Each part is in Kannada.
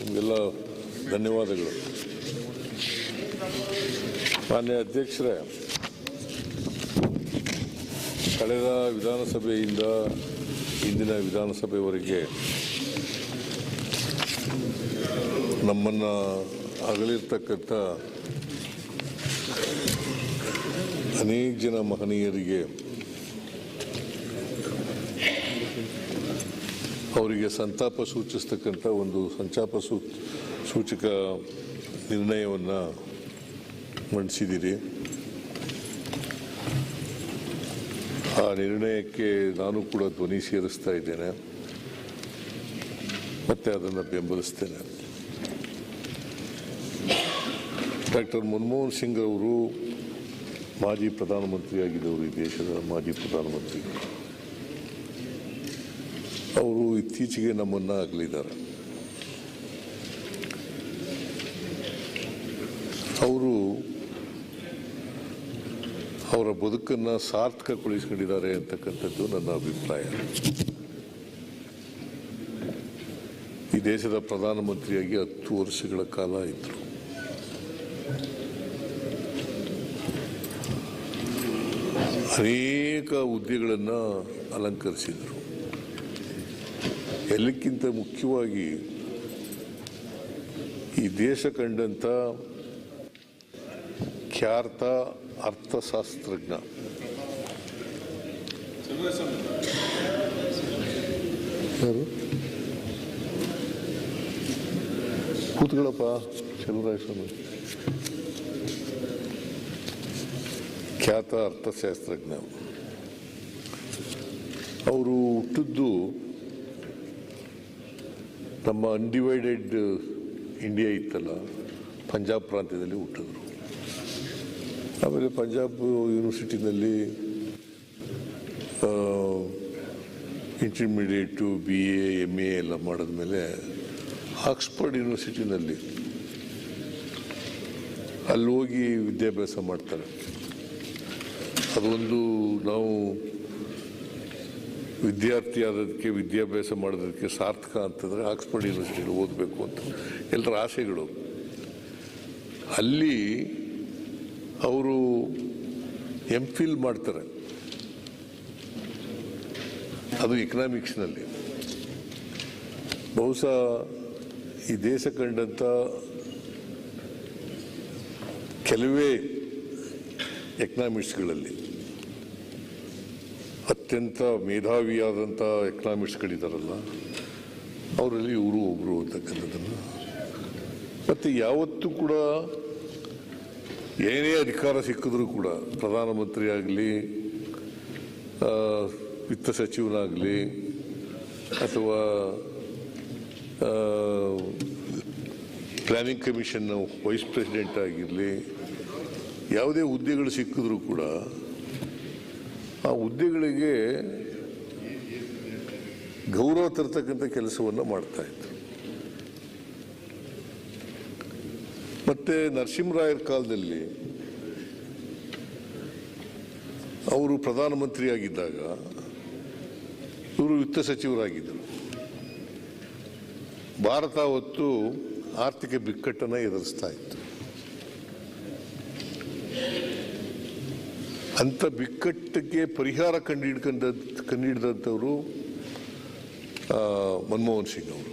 ನಿಮಗೆಲ್ಲ ಧನ್ಯವಾದಗಳು. ಮಾನ್ಯ ಅಧ್ಯಕ್ಷರೇ ಕಳೆದ ವಿಧಾನಸಭೆಯಿಂದ ಇಂದಿನ ವಿಧಾನಸಭೆವರೆಗೆ ನಮ್ಮನ್ನು ಅಗಲಿರ್ತಕ್ಕಂಥ ಅನೇಕ ಜನ ಮಹನೀಯರಿಗೆ ಅವರಿಗೆ ಸಂತಾಪ ಸೂಚಿಸ್ತಕ್ಕಂಥ ಒಂದು ಸಂತಾಪ ಸೂ, ಸೂಚಕ ನಿರ್ಣಯವನ್ನು ಮಂಡಿಸಿದ್ದೀರಿ. ಆ ನಿರ್ಣಯಕ್ಕೆ ನಾನು ಕೂಡ ಧ್ವನಿ ಸೇರಿಸ್ತಾ ಇದ್ದೇನೆ. ಮತ್ತೆ ಅದನ್ನು ಬೆಂಬಲಿಸ್ತೇನೆ. ಡಾಕ್ಟರ್ ಮನಮೋಹನ್ ಸಿಂಗ್ ಅವರು ಮಾಜಿ ಪ್ರಧಾನಮಂತ್ರಿಯಾಗಿದ್ದವರು ಈ ದೇಶದ ಮಾಜಿ ಪ್ರಧಾನಮಂತ್ರಿ. ಅವರು ಇತ್ತೀಚೆಗೆ ನಮ್ಮನ್ನು ಅಗಲಿದ್ದಾರೆ. ಅವರು ಅವರ ಬದುಕನ್ನು ಸಾರ್ಥಕಗೊಳಿಸ್ಕೊಂಡಿದ್ದಾರೆ ಅಂತಕ್ಕಂಥದ್ದು ನನ್ನ ಅಭಿಪ್ರಾಯ. ಈ ದೇಶದ ಪ್ರಧಾನಮಂತ್ರಿಯಾಗಿ ಹತ್ತು ವರ್ಷಗಳ ಕಾಲ ಇದ್ದರು ಅನೇಕ ಹುದ್ದೆಗಳನ್ನು ಅಲಂಕರಿಸಿದರು. ಎಲ್ಲಕ್ಕಿಂತ ಮುಖ್ಯವಾಗಿ ಈ ದೇಶ ಕಂಡಂಥ ಖ್ಯಾತ ಅರ್ಥಶಾಸ್ತ್ರಜ್ಞ. ಕೂತ್ಗಳಪ್ಪ ಕೂತ್ಕೊಳ್ಳಪ್ಪ ಚಲುವರಾಯ ಸ್ವಾಮಿ ಖ್ಯಾತ ಅರ್ಥಶಾಸ್ತ್ರಜ್ಞ. ಅವರು ಹುಟ್ಟಿದ್ದು ನಮ್ಮ ಅನ್ಡಿವೈಡೆಡ್ ಇಂಡಿಯಾ ಇತ್ತಲ್ಲ ಪಂಜಾಬ್ ಪ್ರಾಂತ್ಯದಲ್ಲಿ ಹುಟ್ಟಿದ್ರು. ಆಮೇಲೆ Punjab ಯೂನಿವರ್ಸಿಟಿನಲ್ಲಿ intermediate B A M A ಎಲ್ಲ ಮಾಡಿದ್ಮೇಲೆ ಆಕ್ಸ್ಫರ್ಡ್ ಯೂನಿವರ್ಸಿಟಿನಲ್ಲಿ ಅಲ್ಲಿ ಹೋಗಿ ವಿದ್ಯಾಭ್ಯಾಸ ಮಾಡ್ತಾರೆ. ಅದೊಂದು ನಾವು ವಿದ್ಯಾರ್ಥಿ ಆದದಕ್ಕೆ, ವಿದ್ಯಾಭ್ಯಾಸ ಮಾಡೋದಕ್ಕೆ ಸಾರ್ಥಕ ಅಂತಂದರೆ ಆಕ್ಸ್ಫರ್ಡ್ ಯೂನಿವರ್ಸಿಟಿಯಲ್ಲಿ ಓದಬೇಕು ಅಂತ ಎಲ್ಲರ ಆಸೆಗಳು. ಅಲ್ಲಿ ಅವರು ಎಂ ಫಿಲ್ ಮಾಡ್ತಾರೆ. ಅದು ಎಕನಾಮಿಕ್ಸ್ನಲ್ಲಿ ಬಹುಶಃ ಈ ದೇಶ ಕಂಡಂಥ ಕೆಲವೇ ಎಕನಾಮಿಕ್ಸ್ಗಳಲ್ಲಿ ಅತ್ಯಂತ ಮೇಧಾವಿಯಾದಂಥ ಎಕನಾಮಿಕ್ಸ್ಗಳಿದ್ದಾರಲ್ಲ ಅವರಲ್ಲಿ ಇವರು ಒಬ್ಬರು ಅಂತಕ್ಕಂಥದ್ದನ್ನು. ಮತ್ತು ಯಾವತ್ತೂ ಕೂಡ ಏನೇ ಅಧಿಕಾರ ಸಿಕ್ಕಿದ್ರೂ ಕೂಡ ಪ್ರಧಾನಮಂತ್ರಿ ಆಗಲಿ ವಿತ್ತ ಸಚಿವನಾಗಲಿ ಅಥವಾ ಪ್ಲಾನಿಂಗ್ ಕಮಿಷನ್ನ ವೈಸ್ ಪ್ರೆಸಿಡೆಂಟ್ ಆಗಿರಲಿ, ಯಾವುದೇ ಹುದ್ದೆಗಳು ಸಿಕ್ಕಿದ್ರೂ ಕೂಡ ಆ ಹುದ್ದೆಗಳಿಗೆ ಗೌರವ ತರ್ತಕ್ಕಂಥ ಕೆಲಸವನ್ನು ಮಾಡ್ತಾ ಇತ್ತು ಮತ್ತೆ ನರಸಿಂಹರಾಯರ ಕಾಲದಲ್ಲಿ ಅವರು ಪ್ರಧಾನಮಂತ್ರಿಯಾಗಿದ್ದಾಗ ಇವರು ವಿತ್ತ ಸಚಿವರಾಗಿದ್ದರು. ಭಾರತ ಹೊತ್ತು ಆರ್ಥಿಕ ಬಿಕ್ಕಟ್ಟನ್ನು ಎದುರಿಸ್ತಾ ಇತ್ತು. ಅಂಥ ಬಿಕ್ಕಟ್ಟಿಗೆ ಪರಿಹಾರ ಕಂಡುಹಿಡ್ಕೊಂಡ, ಕಂಡುಹಿಡಿದಂಥವರು ಮನಮೋಹನ್ ಸಿಂಗ್ ಅವರು.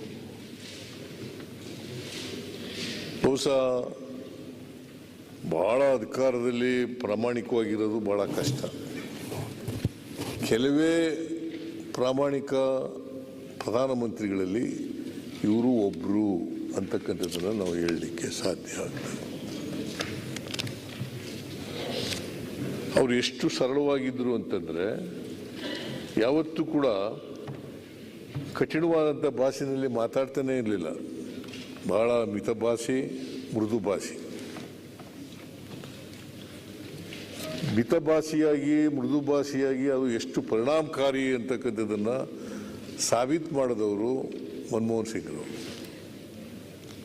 ಬಹುಶಃ ಭಾಳ ಅಧಿಕಾರದಲ್ಲಿ ಪ್ರಾಮಾಣಿಕವಾಗಿರೋದು ಭಾಳ ಕಷ್ಟ. ಕೆಲವೇ ಪ್ರಾಮಾಣಿಕ ಪ್ರಧಾನಮಂತ್ರಿಗಳಲ್ಲಿ ಇವರು ಒಬ್ಬರು ಅಂತಕ್ಕಂಥದ್ದನ್ನು ನಾವು ಹೇಳಲಿಕ್ಕೆ ಸಾಧ್ಯ ಆಗ್ತದೆ. ಅವರು ಎಷ್ಟು ಸರಳವಾಗಿದ್ದರು ಅಂತಂದರೆ ಯಾವತ್ತೂ ಕೂಡ ಕಠಿಣವಾದಂಥ ಭಾಷೆಯಲ್ಲಿ ಮಾತಾಡ್ತಾನೆ ಇರಲಿಲ್ಲ. ಬಹಳ ಮಿತಭಾಷಿ ಮೃದು ಭಾಷೆ. ಮಿತಭಾಷಿಯಾಗಿ ಮೃದು ಭಾಷೆಯಾಗಿ ಅದು ಎಷ್ಟು ಪರಿಣಾಮಕಾರಿ ಅಂತಕ್ಕಂಥದ್ದನ್ನು ಸಾಬೀತು ಮಾಡಿದವರು ಮನಮೋಹನ್ ಸಿಂಗ್ರು.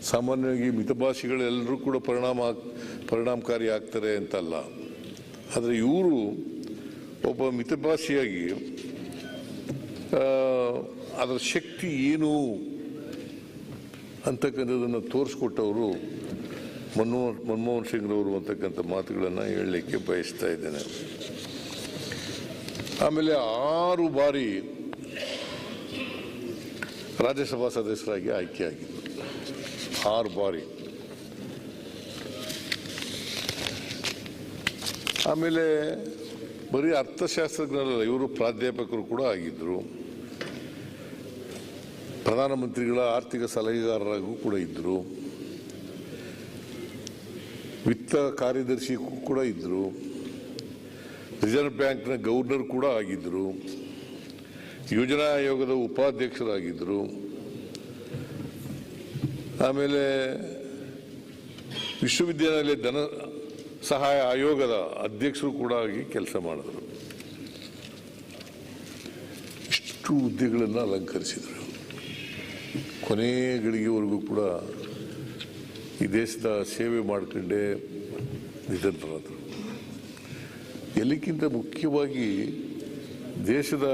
ಸಾಮಾನ್ಯವಾಗಿ ಮಿತಭಾಷಿಗಳೆಲ್ಲರೂ ಕೂಡ ಪರಿಣಾಮ, ಪರಿಣಾಮಕಾರಿ ಆಗ್ತಾರೆ ಅಂತಲ್ಲ. ಆದರೆ ಇವರು ಒಬ್ಬ ಮಿತಭಾಷಿಯಾಗಿ ಅದರ ಶಕ್ತಿ ಏನು ಅಂತಕ್ಕಂಥದ್ದನ್ನು ತೋರಿಸ್ಕೊಟ್ಟವರು ಮನಮೋಹನ್ ಮನಮೋಹನ್ ಸಿಂಗ್ರವರು ಅಂತಕ್ಕಂಥ ಮಾತುಗಳನ್ನು ಹೇಳಲಿಕ್ಕೆ ಬಯಸ್ತಾ ಇದ್ದೇನೆ. ಆಮೇಲೆ ಆರು ಬಾರಿ ರಾಜ್ಯಸಭಾ ಸದಸ್ಯರಾಗಿ ಆಯ್ಕೆಯಾಗಿದ್ದರು ಆರು ಬಾರಿ. ಆಮೇಲೆ ಬರೀ ಅರ್ಥಶಾಸ್ತ್ರಜ್ಞರಲ್ಲ, ಇವರು ಪ್ರಾಧ್ಯಾಪಕರು ಕೂಡ ಆಗಿದ್ದರು ಪ್ರಧಾನಮಂತ್ರಿಗಳ ಆರ್ಥಿಕ ಸಲಹೆಗಾರರಾಗೂ ಕೂಡ ಇದ್ದರು ವಿತ್ತ ಕಾರ್ಯದರ್ಶಿ ಕೂಡ ಇದ್ದರು ರಿಸರ್ವ್ ಬ್ಯಾಂಕ್ನ ಗವರ್ನರ್ ಕೂಡ ಆಗಿದ್ದರು ಯೋಜನಾ ಆಯೋಗದ ಉಪಾಧ್ಯಕ್ಷರಾಗಿದ್ದರು ಆಮೇಲೆ ವಿಶ್ವವಿದ್ಯಾಲಯ ಧನ ಸಹಾಯ ಆಯೋಗದ ಅಧ್ಯಕ್ಷರು ಕೂಡ ಆಗಿ ಕೆಲಸ ಮಾಡಿದರು. ಇಷ್ಟು ಹುದ್ದೆಗಳನ್ನು ಅಲಂಕರಿಸಿದರು. ಕೊನೆ ಗಳಿಗೆವರೆಗೂ ಕೂಡ ಈ ದೇಶದ ಸೇವೆ ಮಾಡಿಕೊಂಡೇ ನಿಧನರಾದರು. ಎಲ್ಲಕ್ಕಿಂತ ಮುಖ್ಯವಾಗಿ ದೇಶದ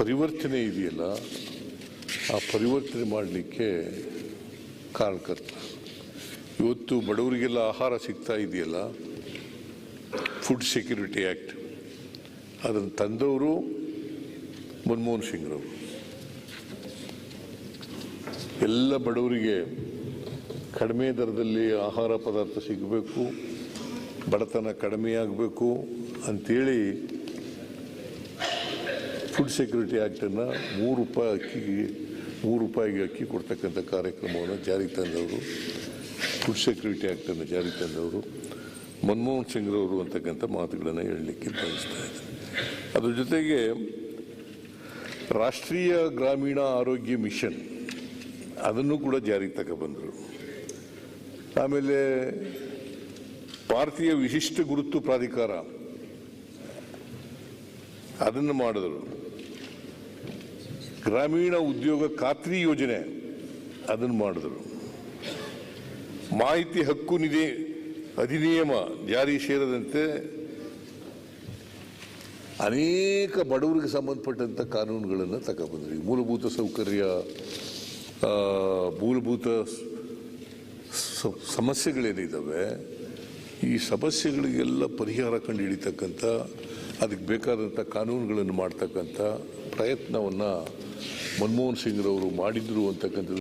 ಪರಿವರ್ತನೆ ಇದೆಯಲ್ಲ, ಆ ಪರಿವರ್ತನೆ ಮಾಡಲಿಕ್ಕೆ ಕಾರಣಕರ್ತ ಇವತ್ತು ಬಡವರಿಗೆಲ್ಲ ಆಹಾರ ಸಿಗ್ತಾ ಇದೆಯಲ್ಲ? ಫುಡ್ ಸೆಕ್ಯೂರಿಟಿ ಆ್ಯಕ್ಟ್ ಅದನ್ನು ತಂದವರು ಮನಮೋಹನ್ ಸಿಂಗ್ರವರು. ಎಲ್ಲ ಬಡವರಿಗೆ ಕಡಿಮೆ ದರದಲ್ಲಿ ಆಹಾರ ಪದಾರ್ಥ ಸಿಗಬೇಕು, ಬಡತನ ಕಡಿಮೆಯಾಗಬೇಕು ಅಂತೇಳಿ ಫುಡ್ ಸೆಕ್ಯೂರಿಟಿ ಆ್ಯಕ್ಟನ್ನು ಮೂರು ರೂಪಾಯಿ ಅಕ್ಕಿಗೆ, ಮೂರು ರೂಪಾಯಿಗೆ ಅಕ್ಕಿ ಕೊಡ್ತಕ್ಕಂಥ ಕಾರ್ಯಕ್ರಮವನ್ನು ಜಾರಿಗೆ ತಂದವರು. ಫುಡ್ ಸೆಕ್ಯೂರಿಟಿ ಆ್ಯಕ್ಟನ್ನು ಜಾರಿಗೆ ತಂದವರು ಮನಮೋಹನ್ ಸಿಂಗ್ರವರು ಅಂತಕ್ಕಂಥ ಮಾತುಗಳನ್ನು ಹೇಳಲಿಕ್ಕೆ ಬಯಸ್ತಾ ಇದ್ದಾರೆ ಅದ್ರ ಜೊತೆಗೆ ರಾಷ್ಟ್ರೀಯ ಗ್ರಾಮೀಣ ಆರೋಗ್ಯ ಮಿಷನ್ ಅದನ್ನು ಕೂಡ ಜಾರಿಗೆ ತಗೊಬಂದರು ಆಮೇಲೆ ಭಾರತೀಯ ವಿಶಿಷ್ಟ ಗುರುತು ಪ್ರಾಧಿಕಾರ ಅದನ್ನು ಮಾಡಿದರು. ಗ್ರಾಮೀಣ ಉದ್ಯೋಗ ಖಾತ್ರಿ ಯೋಜನೆ ಅದನ್ನು ಮಾಡಿದರು. ಮಾಹಿತಿ ಹಕ್ಕು ನಿಧಿ ಅಧಿನಿಯಮ ಜಾರಿ ಸೇರದಂತೆ ಅನೇಕ ಬಡವರಿಗೆ ಸಂಬಂಧಪಟ್ಟಂಥ ಕಾನೂನುಗಳನ್ನು ತಗೊಬಂದ್ರಿ ಮೂಲಭೂತ ಸೌಕರ್ಯ ಮೂಲಭೂತ ಸಮಸ್ಯೆಗಳೇನಿದ್ದಾವೆ ಈ ಸಮಸ್ಯೆಗಳಿಗೆಲ್ಲ ಪರಿಹಾರ ಕಂಡು ಹಿಡಿತಕ್ಕಂಥ ಅದಕ್ಕೆ ಬೇಕಾದಂಥ ಕಾನೂನುಗಳನ್ನು ಮಾಡ್ತಕ್ಕಂಥ ಪ್ರಯತ್ನವನ್ನು ಮನಮೋಹನ್ ಸಿಂಗ್ರವರು ಮಾಡಿದ್ರು ಅಂತಕ್ಕಂಥದ್ದು